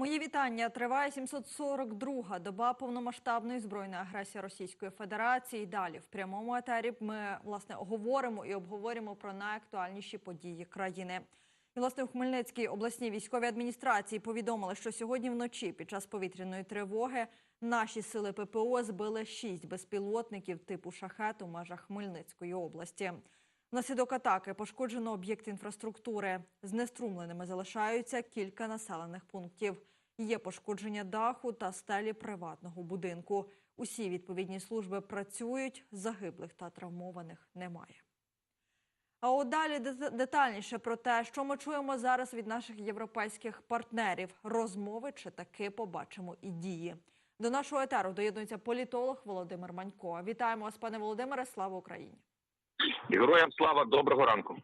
Мої вітання. Триває 742-га доба повномасштабної збройної агресії Російської Федерації. Далі в прямому етері ми власне говоримо і обговоримо про найактуальніші події країни. І, власне, у Хмельницькій обласній військовій адміністрації повідомили, що сьогодні вночі під час повітряної тривоги наші сили ППО збили шість безпілотників типу шахет у межах Хмельницької області. Внаслідок атаки пошкоджено об'єкт інфраструктури. Знеструмленими залишаються кілька населених пунктів. Є пошкодження даху та стелі приватного будинку. Усі відповідні служби працюють, загиблих та травмованих немає. А от далі детальніше про те, що ми чуємо зараз від наших європейських партнерів. Розмови чи таки побачимо і дії. До нашого етеру доєднується політолог Володимир Манько. Вітаємо вас, пане Володимире. Слава Україні! Героям слава, доброго ранку.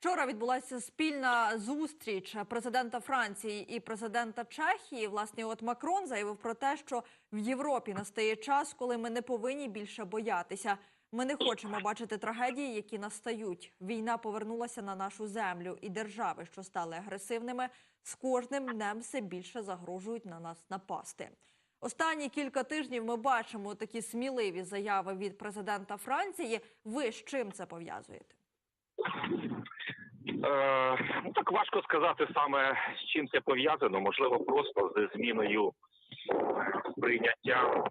Вчора відбулася спільна зустріч президента Франції і президента Чехії. Власне, от Макрон заявив про те, що в Європі настає час, коли ми не повинні більше боятися. Ми не хочемо бачити трагедії, які настають. Війна повернулася на нашу землю, і держави, що стали агресивними, з кожним днем все більше загрожують на нас напасти. Останні кілька тижнів ми бачимо такі сміливі заяви від президента Франції. Ви з чим це пов'язуєте? Е, ну так важко сказати саме з чим це пов'язано. Можливо, просто з зміною сприйняття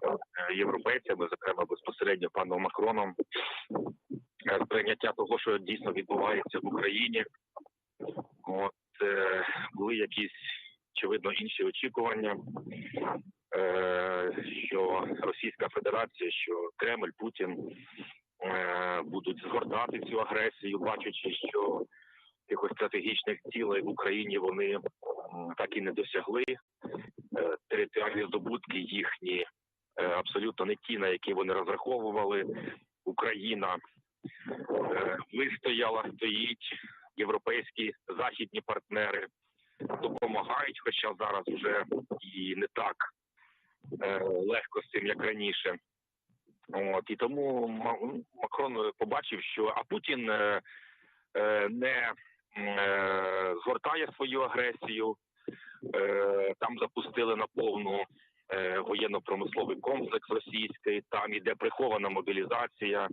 е, європейцями, зокрема безпосередньо паном Макроном, е, сприйняття того, що дійсно відбувається в Україні. От е, були якісь очевидно інші очікування, е, що Російська Федерація, що Кремль, Путін е, будуть згортати цю агресію, бачачи, що якихось стратегічних цілей в Україні вони так і не досягли. Е, Територіальні здобутки їхні абсолютно не ті, на які вони розраховували. Україна вистояла, стоїть, європейські західні партнери допомагають, хоча зараз вже і не так е, легко з цим, як раніше. От і тому Макрон побачив, що а Путін е, е, не згортає свою агресію. Там запустили на повну воєнно-промисловий комплекс російський. Там іде прихована мобілізація.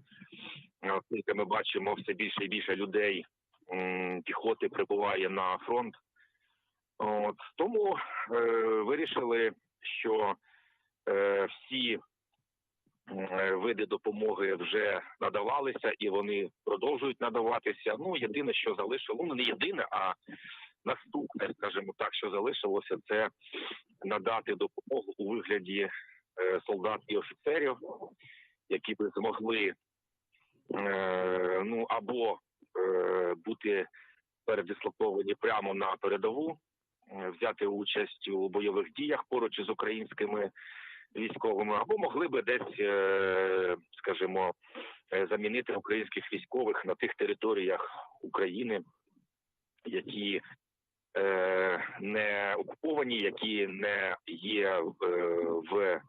Оскільки ми бачимо все більше і більше людей піхоти прибуває на фронт. От тому е, вирішили, що е, всі е, види допомоги вже надавалися і вони продовжують надаватися. Ну єдине, що залишило, ну не єдине, а наступне, скажімо так, що залишилося, це надати допомогу у вигляді е, солдат і офіцерів, які би змогли е, ну або е, бути передислоковані прямо на передову, взяти участь у бойових діях поруч із українськими військовими, або могли би десь, е, скажімо, е, замінити українських військових на тих територіях України, які е, не окуповані, які не є е, в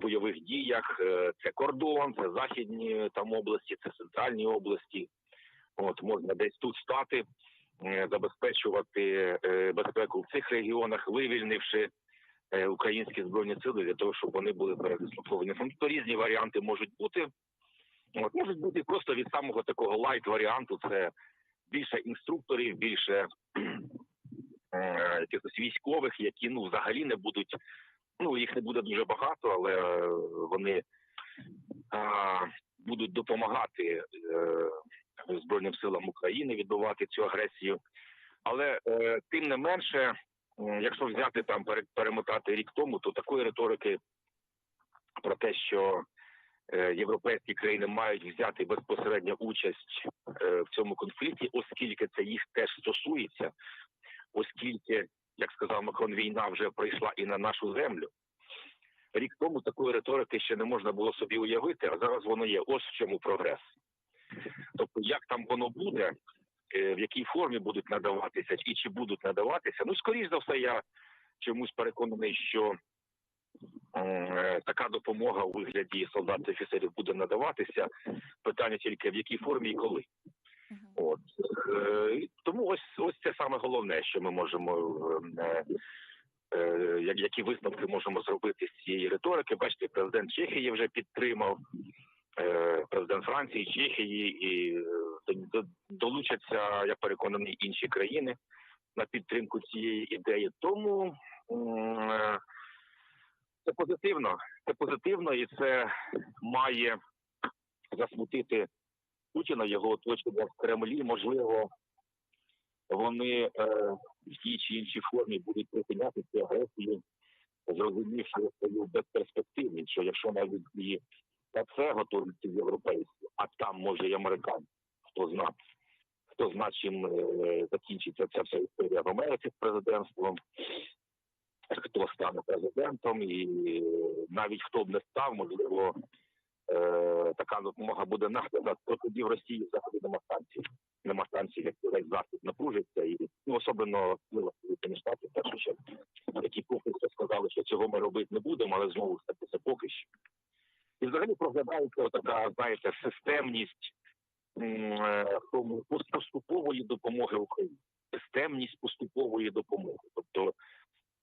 бойових діях. Е, Це кордон, це західні там області, це центральні області. От можна десь тут стати, е, забезпечувати е, безпеку в цих регіонах, вивільнивши е, українські збройні сили для того, щоб вони були передислоковані. Ну, то різні варіанти можуть бути. От можуть бути просто від самого такого лайт варіанту. Це більше інструкторів, більше е, якихось військових, які ну взагалі не будуть. Ну їх не буде дуже багато, але е, вони а, будуть допомагати е, Збройним силам України відбивати цю агресію. Але е, тим не менше, м, якщо взяти там перемотати рік тому, то такої риторики про те, що е, європейські країни мають взяти безпосередню участь е, в цьому конфлікті, оскільки це їх теж стосується, оскільки, як сказав Макрон, війна вже прийшла і на нашу землю. Рік тому такої риторики ще не можна було собі уявити, а зараз воно є. Ось в чому прогрес. Тобто, як там воно буде, е, в якій формі будуть надаватися і чи будуть надаватися. Ну, скоріш за все, я чомусь переконаний, що е, така допомога у вигляді солдат і офіцерів буде надаватися. Питання тільки в якій формі і коли. От е, тому ось ось це саме головне, що ми можемо як- які висновки можемо зробити з цієї риторики. Бачите, президент Чехії вже підтримав, президент Франції, Чехії і е, до- до- долучаться, я переконаний, інші країни на підтримку цієї ідеї. Тому е, це позитивно. Це позитивно, і це має засмутити Путіна, його оточення в Кремлі. Можливо, вони е, в тій чи іншій формі будуть припиняти цю агресію, зрозумівши свою безперспективність, що якщо навіть і на це готуються європейські, а там може і американці, хто зна, хто зна, чим е, закінчиться ця вся історія в Америці з президентством, хто стане президентом, і навіть хто б не став, можливо, е, така допомога буде наглядна, то тоді в Росії взагалі нема санкцій. Нема санкцій, як весь захід напружиться, і ну, особливо впливу Сполучені Штати, першу чергу, які поки що сказали, що цього ми робити не будемо, але знову ж таки це поки що. І взагалі проглядається така, знаєте, системність е, поступової допомоги Україні. Системність поступової допомоги. Тобто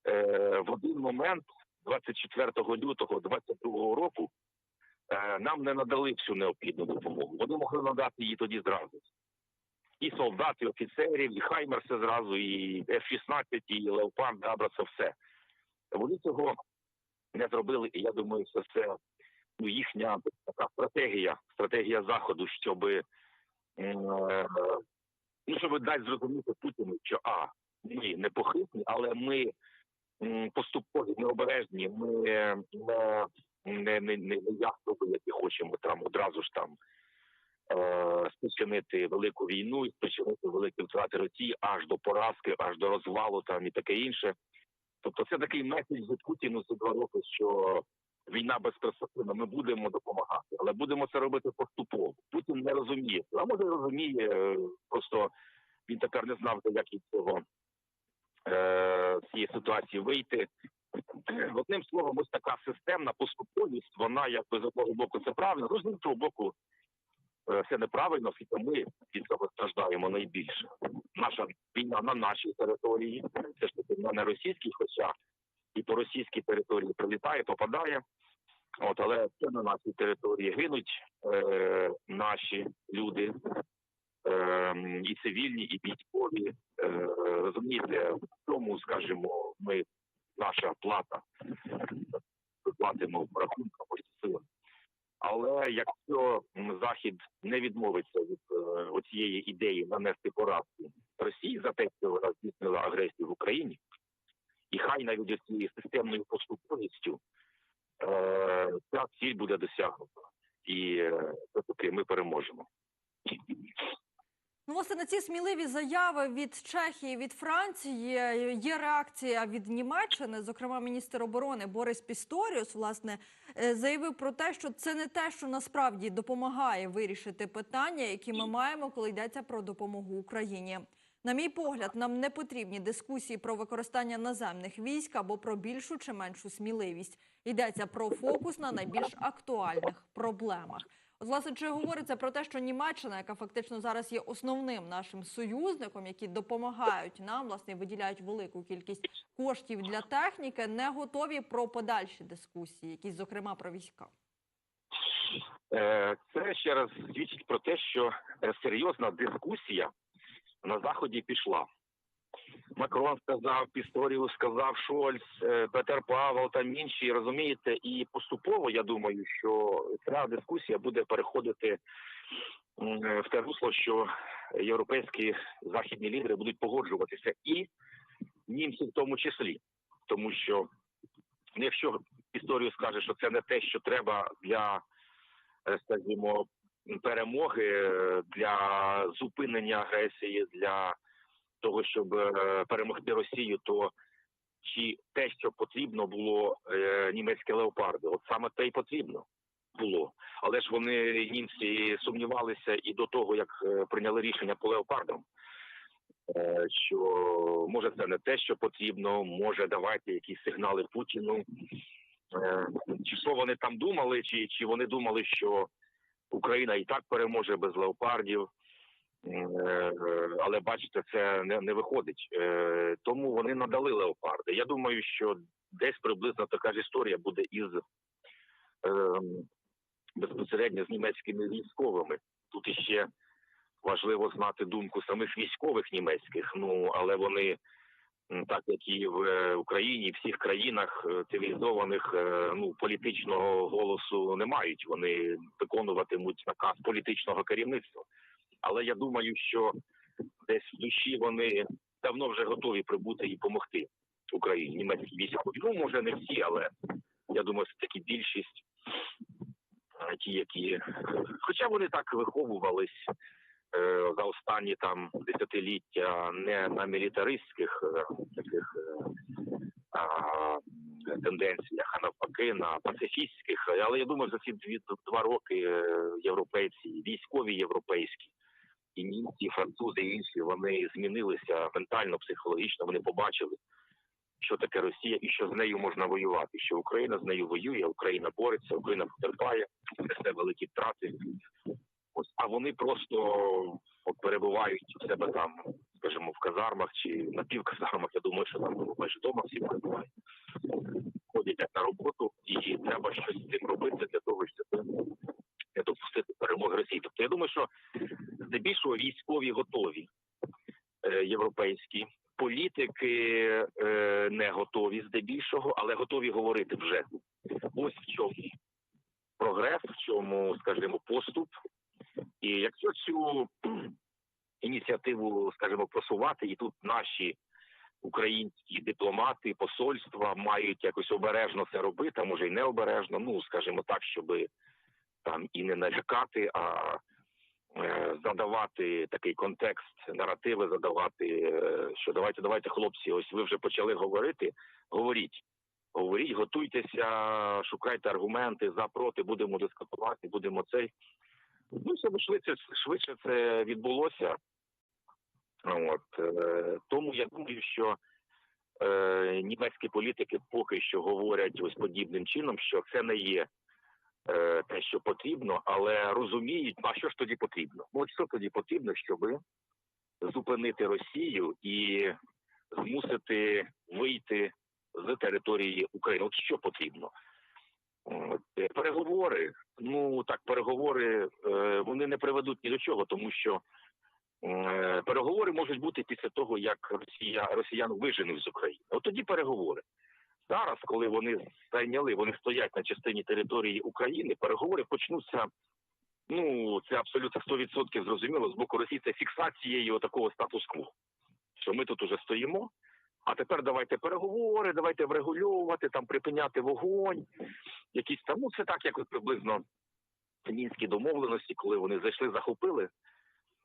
е, в один момент, 24 лютого 22 року, е, нам не надали всю необхідну допомогу. Вони могли надати її тоді зразу. І солдат, і офіцерів, і Хаймерси зразу, і F-16, і Леопард, Абра, це все. Вони цього не зробили, і я думаю, що це їхня така стратегія, стратегія заходу, щоб, е, ну, щоб дати зрозуміти Путіну, що а, ми не похитні, але ми поступові, необережні, ми е, не, не, не, яструбы, які хочемо там одразу ж там е, спричинити велику війну і спричинити великі втрати Росії аж до поразки, аж до розвалу там і таке інше. Тобто це такий меседж від Путіну за два роки, що війна безперспективна, ми будемо допомагати, але будемо це робити поступово. Путін не розуміє, а може розуміє, е, просто він тепер не знав, як із цього е, цієї ситуації вийти. Одним словом, ось така системна поступовість, вона якби з одного боку це правильно, з іншого боку, е, це неправильно, оскільки ми від цього страждаємо найбільше. Наша війна на нашій території, це ж таки не російській, хоча і по російській території прилітає, попадає. От, але це на нашій території гинуть е, наші люди, е, і цивільні, і військові. Е, розумієте, в цьому, скажімо, ми наша плата платимо рахунком ось сили. Але якщо Захід не відмовиться від е, оцієї ідеї нанести поразку Росії за те, що вона здійснила агресію в Україні, і хай навіть цією системною поступовістю е, ця досягнута. І е, все-таки ми переможемо. Ну, власне, на ці сміливі заяви від Чехії, від Франції є реакція від Німеччини. Зокрема, міністр оборони Борис Пісторіус власне е, заявив про те, що це не те, що насправді допомагає вирішити питання, які ми маємо, коли йдеться про допомогу Україні. На мій погляд, нам не потрібні дискусії про використання наземних військ або про більшу чи меншу сміливість. Йдеться про фокус на найбільш актуальних проблемах. От, власне, чи говориться про те, що Німеччина, яка фактично зараз є основним нашим союзником, які допомагають нам, власне, виділяють велику кількість коштів для техніки, не готові про подальші дискусії, якісь, зокрема, про війська. Е, Це ще раз свідчить про те, що е, серйозна дискусія на заході пішла. Макрон сказав, Пісторіус сказав, Шольц, е, Петер Павел та інші, розумієте, і поступово я думаю, що ця дискусія буде переходити в те русло, що європейські західні лідери будуть погоджуватися, і німці в тому числі, тому що ну, якщо Пісторіус скаже, що це не те, що треба для е, скажімо, перемоги е, для зупинення агресії, для того, щоб е, перемогти Росію, то чи те, що потрібно було е, німецькі леопарди, от саме те й потрібно було. Але ж вони німці сумнівалися і до того, як прийняли рішення по леопардам. Що може це не те, що потрібно, може давайте якісь сигнали Путіну. Чи що вони там думали, чи, чи вони думали, що Україна і так переможе без леопардів. Е, Але бачите, це не, не виходить. Е, Тому вони надали леопарди. Я думаю, що десь приблизно така ж історія буде із е, безпосередньо з німецькими військовими. Тут іще важливо знати думку самих військових німецьких. Ну але вони, так як і в е, Україні, всіх країнах е, цивілізованих, е, ну політичного голосу не мають. Вони виконуватимуть наказ політичного керівництва. Але я думаю, що десь в душі вони давно вже готові прибути і допомогти Україні. Німецькі військові. Ну може не всі, але я думаю, все таки більшість. Ті, які, хоча вони так виховувались за останні там десятиліття не на мілітаристських е, таких е, тенденціях, а навпаки на пацифістських. Але я думаю, за ці дві два роки е, європейці, військові європейські, і німці, французи, і інші вони змінилися ментально, психологічно. Вони побачили, що таке Росія і що з нею можна воювати. Що Україна з нею воює, Україна бореться, Україна потерпає, несе великі втрати. Ось а вони просто от перебувають у себе там, скажімо, в казармах чи на півказармах. Я думаю, що там майже вдома всі перебувають. Ходять на роботу, і треба щось з цим робити для того, щоб не допустити перемоги Росії. Тобто я думаю, що здебільшого військові готові е, європейські. Політики е, не готові здебільшого, але готові говорити вже. Ось в чому прогрес, в чому, скажімо, поступ. І якщо цю ініціативу, скажімо, просувати, і тут наші українські дипломати, посольства мають якось обережно це робити, а може й не обережно, ну скажімо так, щоб там і не налякати, а е, задавати такий контекст, наративи задавати, е, що давайте, давайте, хлопці, ось ви вже почали говорити, говоріть. Говоріть, готуйтеся, шукайте аргументи за проти, будемо дискутувати, будемо цей. Ну, щоб швидше, швидше це відбулося. От, е, тому я думаю, що е, німецькі політики поки що говорять ось подібним чином, що це не є е, те, що потрібно, але розуміють, ну, а що ж тоді потрібно? Ну, от що тоді потрібно, щоб зупинити Росію і змусити вийти з території України. От що потрібно? Е, Переговори, ну так, переговори е, вони не приведуть ні до чого, тому що е, переговори можуть бути після того, як Росія росіян виженуть з України. От тоді переговори. Зараз, коли вони зайняли, вони стоять на частині території України, переговори почнуться. Ну, це абсолютно 100% зрозуміло з боку Росії. Це фіксацією такого статус-кво. Що ми тут уже стоїмо, а тепер давайте переговори, давайте врегульовувати, там припиняти вогонь, якісь там. Ну, це так, як приблизно мінські домовленості, коли вони зайшли, захопили.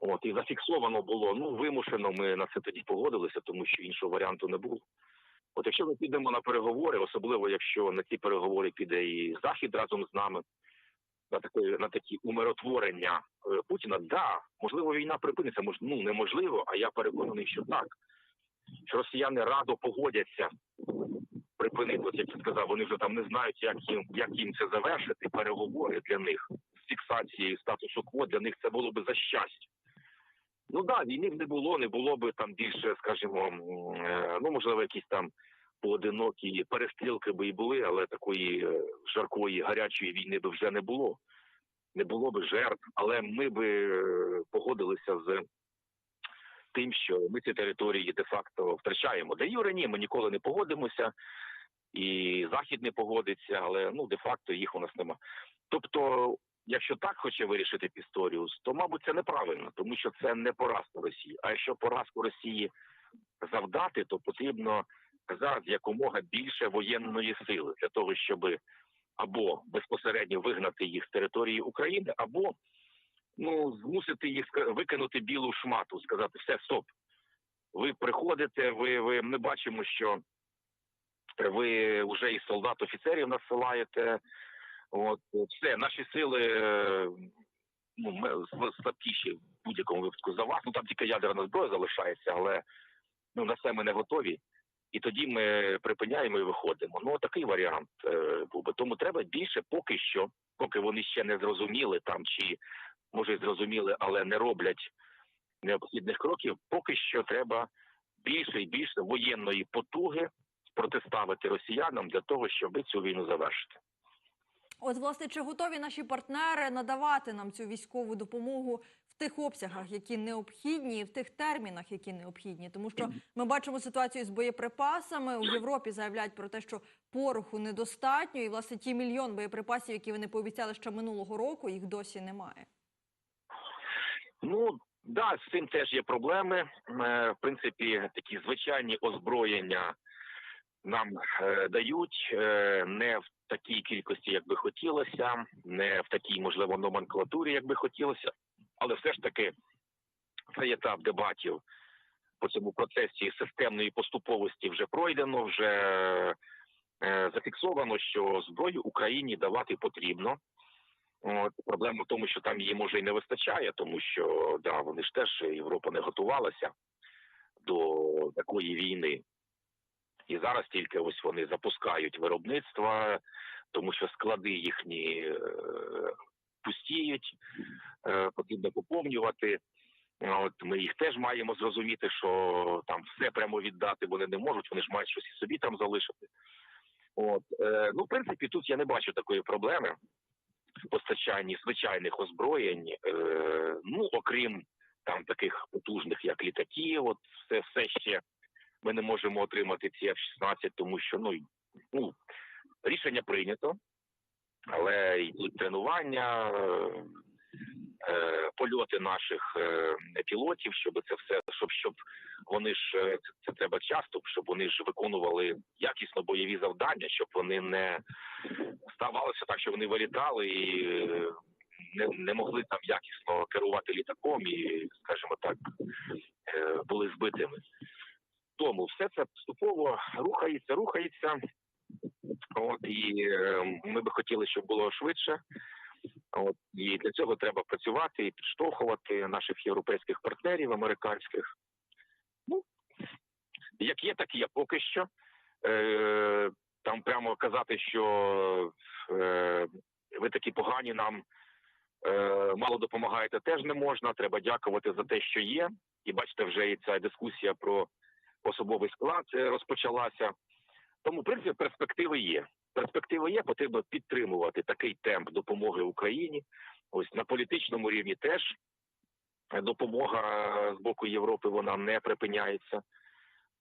От і зафіксовано було. Ну вимушено. Ми на це тоді погодилися, тому що іншого варіанту не було. От якщо ми підемо на переговори, особливо якщо на ці переговори піде і захід разом з нами, на таке на такі умиротворення е, Путіна, да, можливо, війна припиниться. Мож, ну неможливо, а я переконаний, що так. Що росіяни радо погодяться припинити, от як я сказав, вони вже там не знають, як їм як їм це завершити. Переговори для них з фіксацією статусу кво для них це було би за щастя. Ну да, війни б не було, не було би там більше, скажімо, е, ну можливо, якісь там поодинокі перестрілки би і були, але такої е, жаркої гарячої війни би вже не було. Не було би жертв, але ми би е, погодилися з тим, що ми ці території де-факто втрачаємо. Де Юре, ні, ми ніколи не погодимося, і Захід не погодиться, але ну де-факто їх у нас нема. Тобто, якщо так хоче вирішити Пісторіус, то мабуть це неправильно, тому що це не поразка Росії. А якщо поразку Росії завдати, то потрібно зараз якомога більше воєнної сили для того, щоб або безпосередньо вигнати їх з території України, або ну змусити їх викинути білу шмату, сказати все, стоп. Ви приходите, ви, ви ми бачимо, що ви вже і солдат офіцерів насилаєте. От все, наші сили ну, слабкіші в будь-якому випадку за вас. Ну там тільки ядерна зброя залишається, але ну на це ми не готові. І тоді ми припиняємо і виходимо. Ну такий варіант е, був би. Тому треба більше поки що, поки вони ще не зрозуміли там, чи може зрозуміли, але не роблять необхідних кроків, поки що треба більше і більше воєнної потуги протиставити росіянам для того, щоб цю війну завершити. От, власне, чи готові наші партнери надавати нам цю військову допомогу в тих обсягах, які необхідні, і в тих термінах, які необхідні? Тому що ми бачимо ситуацію з боєприпасами. У Європі заявляють про те, що пороху недостатньо, і власне ті мільйон боєприпасів, які вони пообіцяли ще минулого року, їх досі немає. Ну да, з цим теж є проблеми. Е, В принципі, такі звичайні озброєння нам е, дають е, не в такій кількості, як би хотілося, не в такій, можливо, номенклатурі, як би хотілося, але все ж таки цей етап дебатів по цьому процесі системної поступовості вже пройдено, вже зафіксовано, що зброю Україні давати потрібно. От проблема в тому, що там її може і не вистачає, тому що да, вони ж теж Європа не готувалася до такої війни. І зараз тільки ось вони запускають виробництво, тому що склади їхні е, пустіють, е, потрібно поповнювати. От ми їх теж маємо зрозуміти, що там все прямо віддати вони не можуть, вони ж мають щось і собі там залишити. От е, ну, в принципі, тут я не бачу такої проблеми постачанні звичайних озброєнь, е, ну окрім там таких потужних, як літаки, от все, все ще ми не можемо отримати ці F-16, тому що ну, ну рішення прийнято, але йдуть тренування, е, польоти наших е, пілотів, щоб це все, щоб щоб вони ж е, це, треба часто, щоб вони ж виконували якісно бойові завдання, щоб вони не ставалося так, що вони вилітали і е, не, не могли там якісно керувати літаком і, скажімо так, е, були збитими. Тому все це поступово рухається, рухається. От і е, ми би хотіли, щоб було швидше. От і для цього треба працювати і підштовхувати наших європейських партнерів, американських. Ну як є, так є поки що. Е, там прямо казати, що е, ви такі погані нам е, мало допомагаєте, теж не можна. Треба дякувати за те, що є. І бачите, вже і ця дискусія про особовий склад е, розпочалася. Тому, в принципі, перспективи є. Перспективи є, потрібно підтримувати такий темп допомоги Україні. Ось на політичному рівні теж допомога з боку Європи вона не припиняється.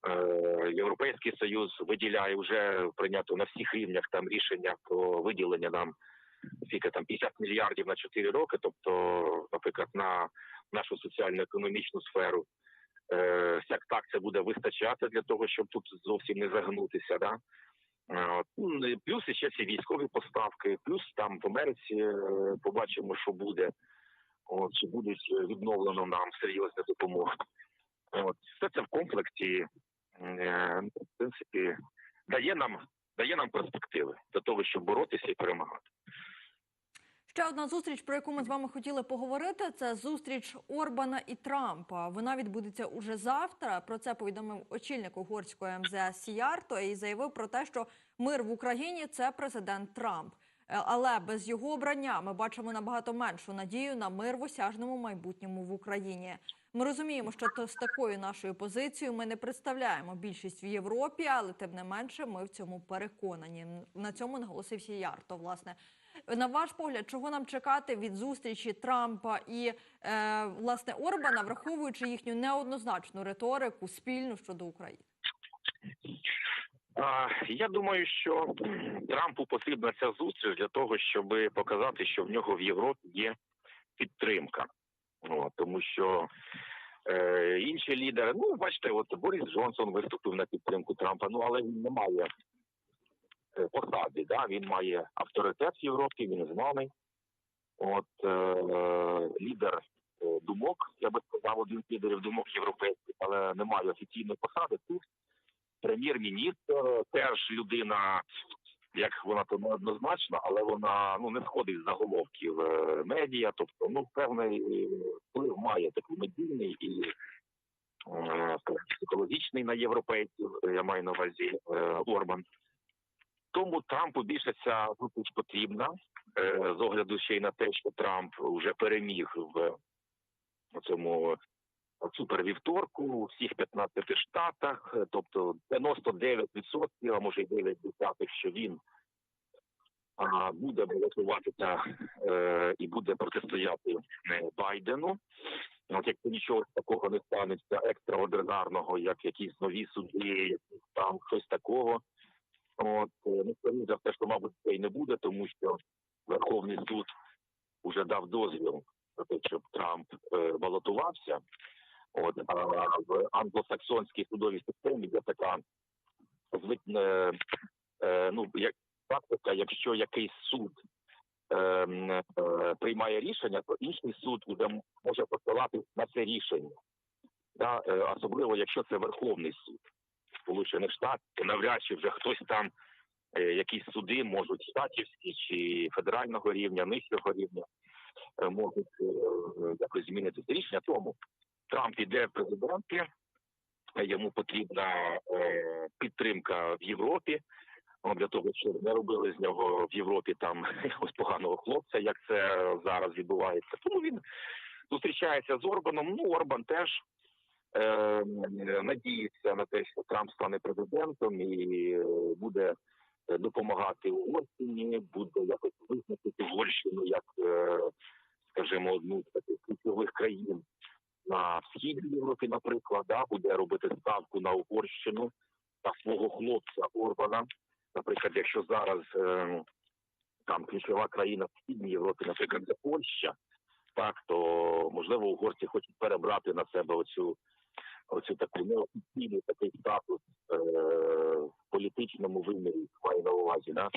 Е, Європейський Союз виділяє вже прийнято на всіх рівнях там рішення про виділення нам скільки там 50 мільярдів на 4 роки. Тобто, наприклад, на нашу соціально-економічну сферу. Е, Як так це буде вистачати для того, щоб тут зовсім не загнутися, да? Е. Ну, Плюс ще ці військові поставки, плюс там в Америці е, побачимо, що буде, от, чи будуть відновлено нам серйозна допомога. От. Все це в комплекті, е, в принципі, дає нам, дає нам перспективи для того, щоб боротися і перемагати. Ще одна зустріч, про яку ми з вами хотіли поговорити, це зустріч Орбана і Трампа. Вона відбудеться уже завтра. Про це повідомив очільник угорської МЗС Сіярто і заявив про те, що мир в Україні це президент Трамп. Е, Але без його обрання ми бачимо набагато меншу надію на мир в осяжному майбутньому в Україні. Ми розуміємо, що то з такою нашою позицією ми не представляємо більшість в Європі, але тим не менше ми в цьому переконані. На цьому наголосив Сіярто. Власне, на ваш погляд, чого нам чекати від зустрічі Трампа і е, власне Орбана, враховуючи їхню неоднозначну риторику спільну щодо України? Я думаю, що Трампу потрібна ця зустріч для того, щоб показати, що в нього в Європі є підтримка. О, тому що е, інші лідери, ну бачите, от Борис Джонсон виступив на підтримку Трампа, ну але він не має посади, да? він має авторитет в Європі, він знаний. От е, лідер е, думок, я би сказав, один з лідерів думок європейських, але немає офіційної посади. Тут прем'єр-міністр теж людина, як вона то неоднозначна, але вона ну не сходить з заголовків е, медіа, тобто ну певний вплив має такий медійний і е, психологічний на європейців. Я маю на увазі е, Орбан. Тому Трампу більше ця зустріч потрібна е, з огляду ще й на те, що Трамп вже переміг в цьому супервівторку у всіх 15 штатах, тобто 99%, а може й 9 десятих, що він буде балотуватися е, і буде протистояти е, Байдену. От якщо нічого такого не станеться екстраординарного, як якісь нові суди, там щось такого. От е, ну скоріше за все, що мабуть це й не буде, тому що Верховний суд вже дав дозвіл на те, щоб Трамп е, балотувався. От а в англосаксонській судовій системі є така звик- е, ну як практика, якщо якийсь суд е, е, приймає рішення, то інший суд уже може посилати на це рішення. Да, особливо якщо це Верховний суд Сполучених Штатів, то навряд чи вже хтось там е, якісь суди можуть штатівські чи федерального рівня, нижчого рівня е, можуть е, якось змінити рішення. Тому Трамп іде в президенти, йому потрібна підтримка в Європі. Для того, щоб не робили з нього в Європі там якогось поганого хлопця, як це зараз відбувається. Тому він зустрічається з Орбаном. Ну, Орбан теж е, надіється на те, що Трамп стане президентом і е, буде е, допомагати Угорщині, буде якось визначити Угорщину як, е, скажімо, одну з таких ключових країн на східній Європі, наприклад, да, буде робити ставку на Угорщину та свого хлопця Орбана. Наприклад, якщо зараз е, там ключова країна в східній Європі, наприклад, це Польща, так то можливо угорці хочуть перебрати на себе оцю оцю таку неофіційний такий статус е, в політичному вимірі маю на увазі. Да?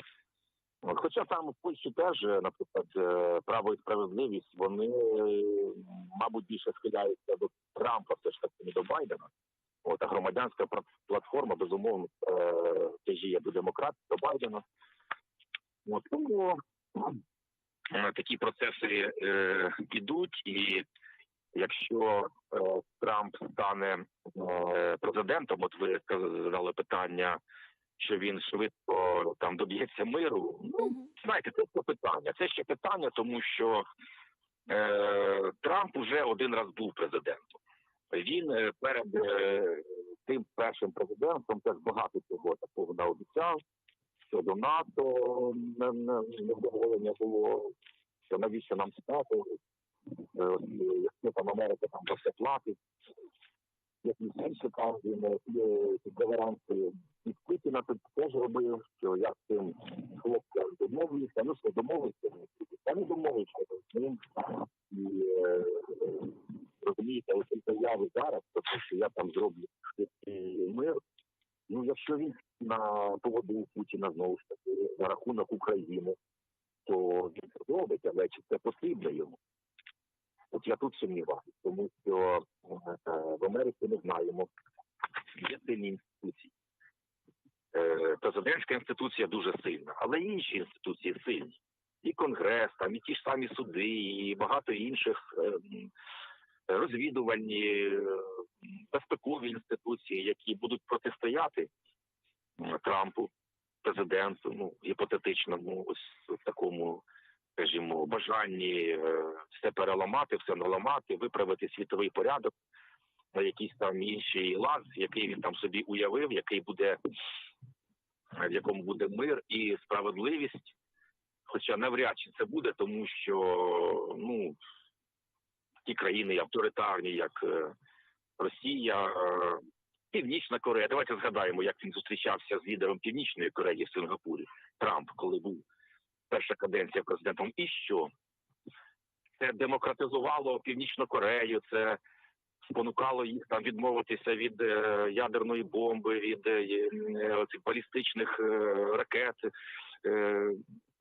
Хоча там в Польщі теж, е, наприклад, е, право і справедливість, вони, е, мабуть, більше схиляються до Трампа, все ж таки не до Байдена. От, а громадянська платформа, безумовно, тяжіє до демократів, до Байдена. От, тому такі процеси е, ідуть, і якщо е, Трамп стане е, президентом, от ви сказали питання, що він швидко там доб'ється миру. Ну знаєте, це ще питання. Це ще питання, тому що е, Трамп уже один раз був президентом. Він е, перед е, тим першим президентом теж багато чого такого наобіцяв. Щодо НАТО не- не- невдоволення було, що навіщо нам стати, Е, е, якщо там Америка там за все платить, якісь інші там він е, під від Путіна тут теж робив, що я з цим хлопцям домовився, ну що домовився, я не домовився з ним. І е, розумієте, оці заяви зараз, те, що я там зроблю мир. Ну, якщо він на поводу Путіна знову ж таки за рахунок України, то він це зробить, але чи це потрібно йому? От я тут сумніваюся, тому що е, в Америці ми знаємо, є сильні інституції. Е, Президентська інституція дуже сильна, але інші інституції сильні. І Конгрес, там, і ті ж самі суди, і багато інших е, розвідувальні, безпекові інституції, які будуть протистояти Трампу, президенту, ну гіпотетичному, ось такому скажімо, бажанні е, все переламати, все наламати, виправити світовий порядок на якийсь там інший лад, який він там собі уявив, який буде в якому буде мир і справедливість. Хоча навряд чи це буде, тому що ну ті країни авторитарні, як е, Росія, е, Північна Корея. Давайте згадаємо, як він зустрічався з лідером Північної Кореї в Сингапурі, Трамп, коли був перша каденція президентом. І що? Це демократизувало Північну Корею, це спонукало їх там відмовитися від е, ядерної бомби, від е, е, цих балістичних ракет.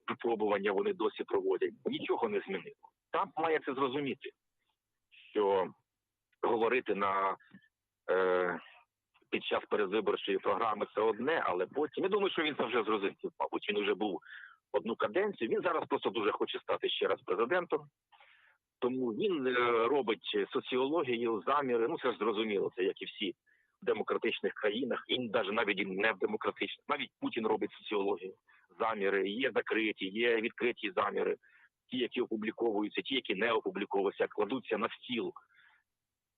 Випробування вони досі проводять. Нічого не змінило. Там має це зрозуміти, що говорити на е, під час передвиборчої програми це одне, але потім я думаю, що він це вже зрозумів. Мабуть, він вже був одну каденцію. Він зараз просто дуже хоче стати ще раз президентом. Тому він е, робить соціологію, заміри. Ну це ж зрозуміло, це як і всі в демократичних країнах, і навіть навіть не в демократичних. Навіть Путін робить соціологію, заміри. Є закриті, є відкриті заміри. Ті, які опубліковуються, ті, які не опубліковуються, кладуться на стіл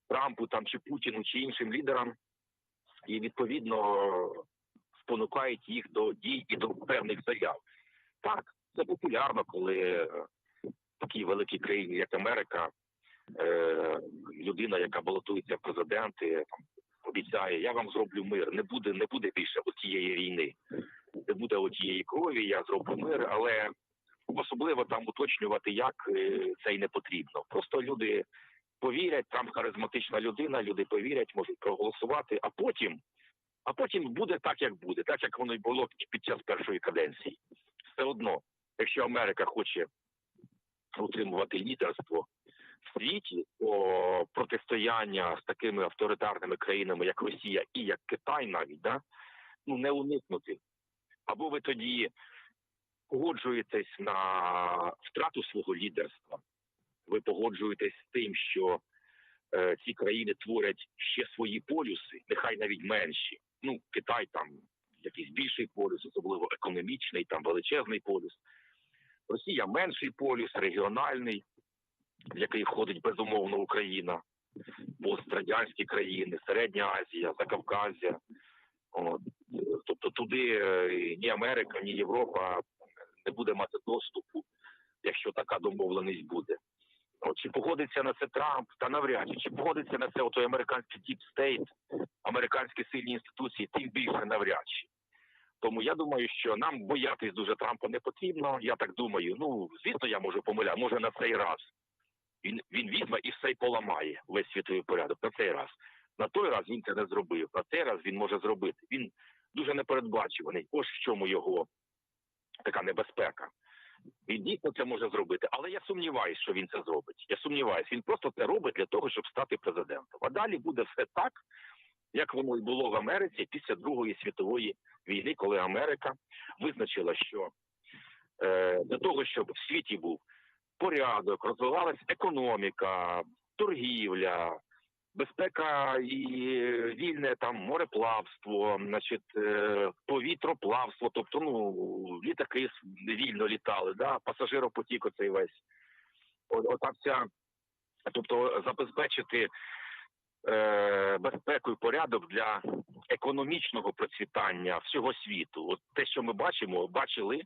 Трампу там чи Путіну, чи іншим лідерам, і відповідно спонукають їх до дій і до певних заяв. Так, це популярно, коли е, в такій великій країні, як Америка, е, людина, яка балотується в президенти, обіцяє, я вам зроблю мир. Не буде, не буде більше тієї війни, не буде отієї крові, я зроблю мир, але особливо там уточнювати, як е, це й не потрібно. Просто люди повірять, там харизматична людина, люди повірять, можуть проголосувати, а потім, а потім буде так, як буде, так як воно й було під час першої каденції. Все одно, якщо Америка хоче утримувати лідерство в світі, то протистояння з такими авторитарними країнами, як Росія і як Китай, навіть да, ну не уникнути. Або ви тоді погоджуєтесь на втрату свого лідерства, ви погоджуєтесь з тим, що е, ці країни творять ще свої полюси, нехай навіть менші. Ну, Китай там якийсь більший полюс, особливо економічний, там величезний полюс. Росія менший полюс, регіональний, в який входить безумовно Україна, пострадянські країни, Середня Азія. Е, Тобто туди е, ні Америка, ні Європа не буде мати доступу, якщо така домовленість буде. От, чи погодиться на це Трамп, та навряд чи чи погодиться на це отой американський State, американські сильні інституції, тим більше навряд чи. Тому я думаю, що нам боятись дуже Трампа не потрібно. Я так думаю. Ну звісно, я можу помиляти. Може на цей раз він він візьме і все поламає весь світовий порядок. На цей раз. На той раз він це не зробив. На цей раз він може зробити. Він дуже непередбачуваний. Ось в чому його така небезпека. Він дійсно це може зробити, але я сумніваюся, що він це зробить. Я сумніваюся, він просто це робить для того, щоб стати президентом. А далі буде все так, як воно і було в Америці після Другої світової війни, коли Америка визначила, що е, для того, щоб в світі був порядок, розвивалась економіка, торгівля, безпека і вільне там мореплавство, значить, е, повітроплавство, тобто ну літаки вільно літали, да, пасажиропотік оцей весь. Ота вся, тобто забезпечити безпеку і порядок для економічного процвітання всього світу. От те, що ми бачимо, бачили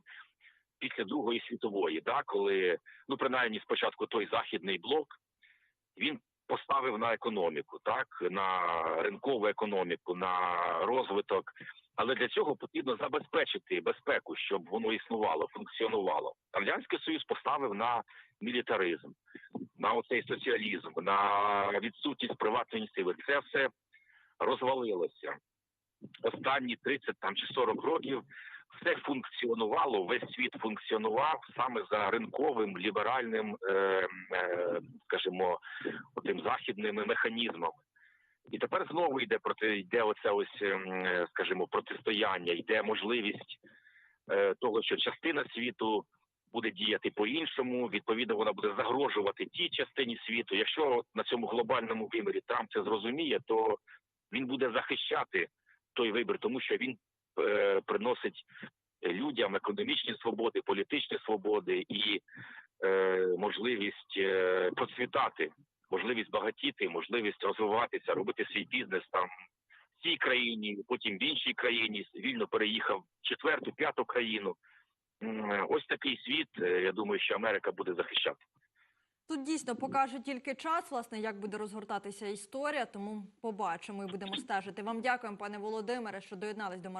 після Другої світової, да, коли ну принаймні спочатку той західний блок він поставив на економіку, так на ринкову економіку, на розвиток. Але для цього потрібно забезпечити безпеку, щоб воно існувало, функціонувало. Радянський Союз поставив на мілітаризм, на оцей соціалізм, на відсутність приватної ініціативи. Це все розвалилося. Останні 30 там чи 40 років все функціонувало, весь світ функціонував саме за ринковим ліберальним, е, е, скажімо, тим західними механізмами. І тепер знову йде проти йде оце ось, ем, е, скажімо, протистояння, йде можливість е, того, що частина світу буде діяти по-іншому. Відповідно, вона буде загрожувати тій частині світу. Якщо на цьому глобальному вимірі Трамп це зрозуміє, то він буде захищати той вибір, тому що він е, приносить людям економічні свободи, політичні свободи і е, можливість процвітати, можливість багатіти, можливість розвиватися, робити свій бізнес там в цій країні, потім в іншій країні, вільно переїхав в четверту, п'яту країну. Ось такий світ. е, Я думаю, що Америка буде захищати. Тут дійсно покаже тільки час, власне, як буде розгортатися історія, тому побачимо і будемо стежити. Вам дякуємо, пане Володимире, що доєднались до марафону.